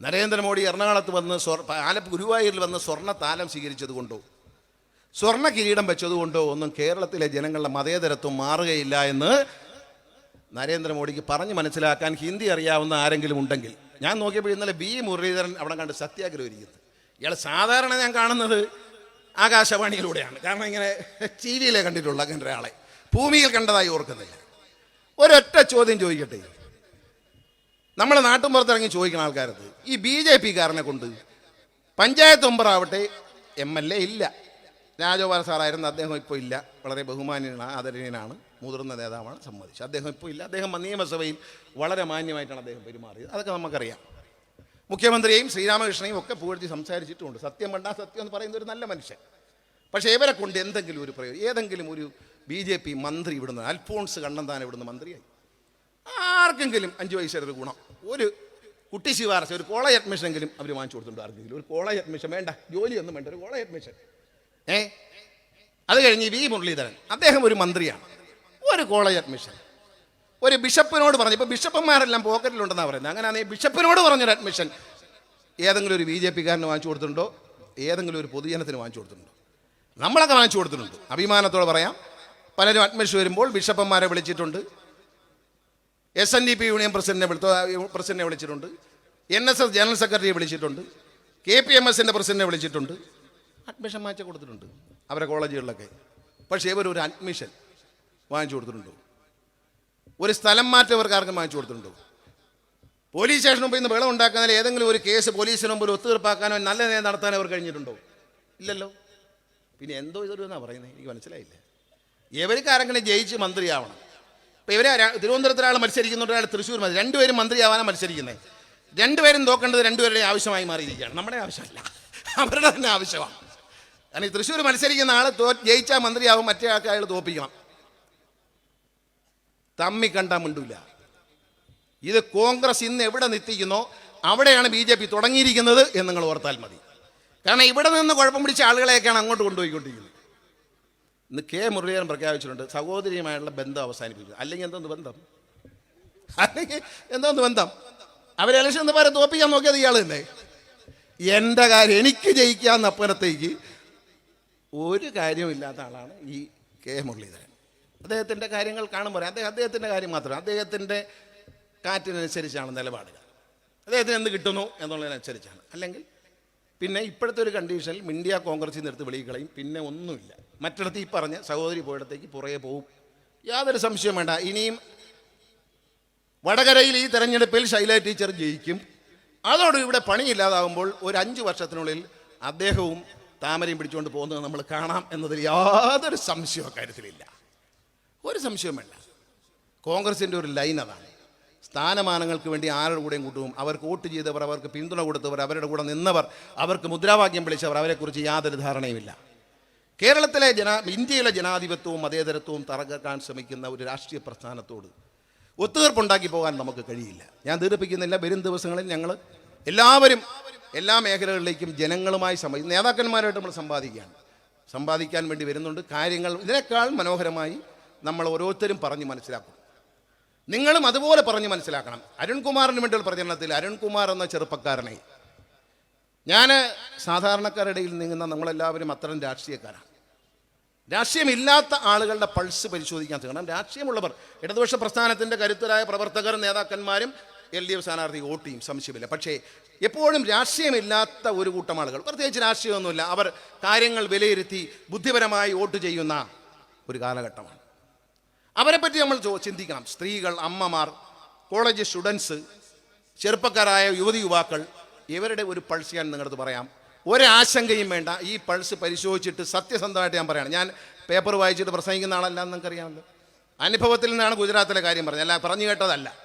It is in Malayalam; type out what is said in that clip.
നരേന്ദ്രമോദി എറണാകുളത്ത് വന്ന് സ്വർ ആലപ്പ് ഗുരുവായൂരിൽ വന്ന് സ്വർണ താലം സ്വീകരിച്ചതുകൊണ്ടോ സ്വർണ കിരീടം വെച്ചതുകൊണ്ടോ ഒന്നും കേരളത്തിലെ ജനങ്ങളുടെ മതേതരത്വം മാറുകയില്ല എന്ന് നരേന്ദ്രമോദിക്ക് പറഞ്ഞ് മനസ്സിലാക്കാൻ ഹിന്ദി അറിയാവുന്ന ആരെങ്കിലും ഉണ്ടെങ്കിൽ. ഞാൻ നോക്കിയപ്പോൾ ഇന്നലെ ബി മുരളീധരൻ അവിടെ കണ്ട് സത്യാഗ്രഹം ഇരിക്കുന്നത് ഇയാൾ സാധാരണ ഞാൻ കാണുന്നത് ആകാശവാണിയിലൂടെയാണ്. കാരണം ഇങ്ങനെ ടി വിയിലെ കണ്ടിട്ടുള്ള അങ്ങനെ ഒരാളെ ഭൂമിയിൽ കണ്ടതായി ഓർക്കുന്നില്ല. ഒരൊറ്റ ചോദ്യം ചോദിക്കട്ടെ? നമ്മളെ നാട്ടും പുറത്തിറങ്ങി ചോദിക്കുന്ന ആൾക്കാരത്. ഈ ബി ജെ പിക്കാരനെ കൊണ്ട് പഞ്ചായത്ത് മെമ്പറാവട്ടെ എം എൽ എ ഇല്ല. രാജഗോപാൽ സാറായിരുന്നു അദ്ദേഹം ഇപ്പോൾ ഇല്ല. വളരെ ബഹുമാനീയനാണ് ആദരണീയനാണ് മുതിർന്ന നേതാവാണ് സമ്മതിച്ചു അദ്ദേഹം ഇപ്പോൾ ഇല്ല. അദ്ദേഹം നിയമസഭയിൽ വളരെ മാന്യമായിട്ടാണ് അദ്ദേഹം പെരുമാറിയത്. അതൊക്കെ നമുക്കറിയാം. മുഖ്യമന്ത്രിയെയും ശ്രീരാമകൃഷ്ണനെയും ഒക്കെ പുകഴ്ത്തി സംസാരിച്ചിട്ടുമുണ്ട് സത്യം വേണ്ട സത്യം എന്ന് പറയുന്ന ഒരു നല്ല മനുഷ്യൻ. പക്ഷേ ഇവരെ കൊണ്ട് എന്തെങ്കിലും ഒരു പ്രയോജനം ഏതെങ്കിലും ഒരു ബി ജെ പി മന്ത്രി ഇവിടുന്ന് അൽഫോൺസ് കണ്ണന്താൻ ഇവിടുന്ന് മന്ത്രിയായി. ആർക്കെങ്കിലും അഞ്ച് വയസ്സൊരു ഗുണം. ഒരു കുട്ടി ശിവാർച്ച ഒരു കോളേജ് അഡ്മിഷൻ എങ്കിലും അവർ വാങ്ങിച്ചു കൊടുത്തിട്ടുണ്ട് ആർക്കെങ്കിലും. ഒരു കോളേജ് അഡ്മിഷൻ വേണ്ട ജോലിയൊന്നും വേണ്ട ഒരു കോളേജ് അഡ്മിഷൻ. ഏ? അത് കഴിഞ്ഞ് വി. മുരളീധരൻ അദ്ദേഹം ഒരു മന്ത്രിയാണ്. ഒരു കോളേജ് അഡ്മിഷൻ. ഒരു ബിഷപ്പിനോട് പറഞ്ഞു ഇപ്പോൾ ബിഷപ്പന്മാരെല്ലാം പോക്കറ്റിലുണ്ടെന്നാണ് പറയുന്നത്. അങ്ങനെയാണെങ്കിൽ ബിഷപ്പിനോട് പറഞ്ഞൊരു അഡ്മിഷൻ. ഏതെങ്കിലും ഒരു ബി ജെ പിക്കാരന് വാങ്ങിച്ചു കൊടുത്തിട്ടുണ്ടോ? ഏതെങ്കിലും ഒരു പൊതുജനത്തിന് വാങ്ങിച്ചു കൊടുത്തിട്ടുണ്ടോ? നമ്മളൊക്കെ വാങ്ങിച്ചു കൊടുത്തിട്ടുണ്ട്. അഭിമാനത്തോടെ പറയാം. പലരും അഡ്മിഷൻ വരുമ്പോൾ ബിഷപ്പന്മാരെ വിളിച്ചിട്ടുണ്ട്. S N D P union പ്രസിഡന്റിനെ വിളിച്ചു പ്രസിഡന്റിനെ വിളിച്ചിട്ടുണ്ട്. എൻ എസ് എസ് ജനറൽ സെക്രട്ടറിയെ വിളിച്ചിട്ടുണ്ട്. കെ പി എം എസിന്റെ പ്രസിഡന്റിനെ വിളിച്ചിട്ടുണ്ട്. അഡ്മിഷൻ മാറ്റി കൊടുത്തിട്ടുണ്ട് അവരെ കോളേജുകളിലൊക്കെ. പക്ഷേ ഇവർ ഒരു അഡ്മിഷൻ വാങ്ങിച്ചു കൊടുത്തിട്ടുണ്ടോ. ഒരു സ്ഥലം മാറ്റം ഇവർക്ക് ആർക്കും വാങ്ങിച്ചു കൊടുത്തിട്ടുണ്ടോ. പോലീസ് സ്റ്റേഷന് മുമ്പ് ഇന്ന് വെള്ളം ഉണ്ടാക്കുന്നതിൽ ഏതെങ്കിലും ഒരു കേസ് പോലീസിന് മുമ്പിൽ ഒത്തുതീർപ്പാക്കാനോ നല്ല നേരം നടത്താനോ അവർ കഴിഞ്ഞിട്ടുണ്ടോ? ഇല്ലല്ലോ. പിന്നെ എന്തോ ഇതൊരു എന്നാണ് പറയുന്നത് എനിക്ക് മനസ്സിലായില്ല. ഇവർക്ക് ആരെങ്കിലും ജയിച്ച് മന്ത്രിയാവണം. ഇപ്പം ഇവരെ തിരുവനന്തപുരത്ത് ഒരാൾ മത്സരിക്കുന്നുണ്ട് ഒരാൾ തൃശ്ശൂർ മതി രണ്ടുപേരും മന്ത്രിയാവാനാണ് മത്സരിക്കുന്നത് രണ്ടുപേരും നോക്കേണ്ടത് രണ്ടുപേരുടെ ആവശ്യമായി മാറിയിരിക്കുകയാണ്. നമ്മുടെ ആവശ്യമല്ല. അവരുടെ തന്നെ ആവശ്യമാണ്. കാരണം ഈ തൃശ്ശൂർ മത്സരിക്കുന്ന ആൾ തോ ജയിച്ചാൽ മന്ത്രിയാവും മറ്റേ ആൾക്ക് അയാൾ തോപ്പിക്കണം. തമ്മി കണ്ടാൽ മിണ്ടൂല ഇത് കോൺഗ്രസ് ഇന്ന് എവിടെ നിത്തിക്കുന്നോ അവിടെയാണ് ബി ജെ പി തുടങ്ങിയിരിക്കുന്നത് എന്ന് നിങ്ങൾ ഓർത്താൽ മതി. കാരണം ഇവിടെ നിന്ന് കുഴപ്പം പിടിച്ച ആളുകളെയൊക്കെയാണ് അങ്ങോട്ട് കൊണ്ടുപോയിക്കൊണ്ടിരിക്കുന്നത്. ഇന്ന് കെ മുരളീധരൻ പ്രഖ്യാപിച്ചിട്ടുണ്ട് സഹോദരിയുമായുള്ള ബന്ധം അവസാനിപ്പിക്കുക. അല്ലെങ്കിൽ എന്തോന്ന് ബന്ധം? അല്ലെങ്കിൽ എന്തോന്ന് ബന്ധം? അവർ ഇലക്ഷൻ എന്ന് പറയാൻ തോപ്പിക്കാൻ നോക്കിയത് ഇയാൾ തന്നെ. എന്റെ കാര്യം എനിക്ക് ജയിക്കാന്നപ്പുറത്തേക്ക് ഒരു കാര്യമില്ലാത്ത ആളാണ് ഈ കെ മുരളീധരൻ. അദ്ദേഹത്തിന്റെ കാര്യങ്ങൾ കാണുമ്പോൾ അദ്ദേഹം അദ്ദേഹത്തിന്റെ കാര്യം മാത്രമേ അദ്ദേഹത്തിന്റെ കാറ്റിനനുസരിച്ചാണ് നിലപാടുകൾ. അദ്ദേഹത്തിന് എന്ത് കിട്ടുന്നു എന്നുള്ളതിനനുസരിച്ചാണ്. അല്ലെങ്കിൽ പിന്നെ ഇപ്പോഴത്തെ ഒരു കണ്ടീഷനിൽ ഇന്ത്യ കോൺഗ്രസിൽ നിന്ന് എടുത്ത് പിന്നെ ഒന്നുമില്ല. മറ്റിടത്ത് ഈ പറഞ്ഞ സഹോദരി പോയിടത്തേക്ക് പുറകെ പോവും. യാതൊരു സംശയം വേണ്ട. ഇനിയും വടകരയിൽ ഈ തെരഞ്ഞെടുപ്പിൽ ശൈല ടീച്ചർ ജയിക്കും. അതോട് ഇവിടെ പണിയില്ലാതാകുമ്പോൾ ഒരു അഞ്ച് വർഷത്തിനുള്ളിൽ അദ്ദേഹവും താമരയും പിടിച്ചുകൊണ്ട് പോകുന്നത് നമ്മൾ കാണാം എന്നതിൽ യാതൊരു സംശയവും കാര്യത്തിലില്ല. ഒരു സംശയവും വേണ്ട കോൺഗ്രസിന്റെ ഒരു ലൈൻ അതാണ്. സ്ഥാനമാനങ്ങൾക്ക് വേണ്ടി ആരുടെ കൂടെയും കൂട്ടും. അവർക്ക് വോട്ട് ചെയ്തവർ അവർക്ക് പിന്തുണ കൊടുത്തവർ അവരുടെ കൂടെ നിന്നവർ അവർക്ക് മുദ്രാവാക്യം വിളിച്ചവർ അവരെക്കുറിച്ച് യാതൊരു ധാരണയുമില്ല. കേരളത്തിലെ ജനാ ഇന്ത്യയിലെ ജനാധിപത്യവും മതേതരത്വവും തറക്കാൻ ശ്രമിക്കുന്ന ഒരു രാഷ്ട്രീയ പ്രസ്ഥാനത്തോട് ഒത്തുതീർപ്പുണ്ടാക്കി പോകാൻ നമുക്ക് കഴിയില്ല. ഞാൻ ദീർഘിപ്പിക്കുന്നില്ല വരും ദിവസങ്ങളിൽ ഞങ്ങൾ എല്ലാവരും എല്ലാ മേഖലകളിലേക്കും ജനങ്ങളുമായി സംബ നേതാക്കന്മാരായിട്ട് നമ്മൾ സമ്പാദിക്കുകയാണ് സമ്പാദിക്കാൻ വേണ്ടി വരുന്നുണ്ട്. കാര്യങ്ങൾ ഇതിനേക്കാൾ മനോഹരമായി നമ്മൾ ഓരോരുത്തരും പറഞ്ഞ് മനസ്സിലാക്കും നിങ്ങളും അതുപോലെ പറഞ്ഞ് മനസ്സിലാക്കണം. അരുൺകുമാറിന് വേണ്ടിയുള്ള പ്രചരണത്തിൽ അരുൺകുമാർ എന്ന ചെറുപ്പക്കാരനെ. ഞാൻ സാധാരണക്കാരുടെ ഇടയിൽ നീങ്ങുന്ന നമ്മളെല്ലാവരും അത്തരം രാഷ്ട്രീയക്കാരാണ് രാഷ്ട്രീയമില്ലാത്ത ആളുകളുടെ പൾസ് പരിശോധിക്കാൻ ശ്രമിക്കണം രാഷ്ട്രീയമുള്ളവർ ഇടതുപക്ഷ പ്രസ്ഥാനത്തിന്റെ കരുത്തരായ പ്രവർത്തകർ നേതാക്കന്മാരും എൽ ഡി എഫ് സ്ഥാനാർത്ഥി വോട്ട് ചെയ്യും സംശയമില്ല. പക്ഷേ എപ്പോഴും രാഷ്ട്രീയമില്ലാത്ത ഒരു കൂട്ടം ആളുകൾ പ്രത്യേകിച്ച് രാഷ്ട്രീയമൊന്നുമില്ല അവർ കാര്യങ്ങൾ വിലയിരുത്തി ബുദ്ധിപരമായി വോട്ട് ചെയ്യുന്ന ഒരു കാലഘട്ടമാണ്. അവരെപ്പറ്റി നമ്മൾ ചിന്തിക്കണം. സ്ത്രീകൾ അമ്മമാർ കോളേജ് സ്റ്റുഡൻസ് ചെറുപ്പക്കാരായ യുവതി യുവാക്കൾ ഇവരുടെ ഒരു പൾസ് ഞാൻ നിങ്ങളടുത്ത് പറയാം. ഒരാശങ്കയും വേണ്ട. ഈ പൾസ് പരിശോധിച്ചിട്ട് സത്യസന്ധമായിട്ട് ഞാൻ പറയണം. ഞാൻ പേപ്പർ വായിച്ചിട്ട് പ്രസംഗിക്കുന്ന ആളല്ല എന്ന് നിങ്ങൾക്കറിയാമല്ലോ. അനുഭവത്തിൽ നിന്നാണ് ഗുജറാത്തിലെ കാര്യം പറഞ്ഞത്. അല്ല പറഞ്ഞു കേട്ടതല്ല.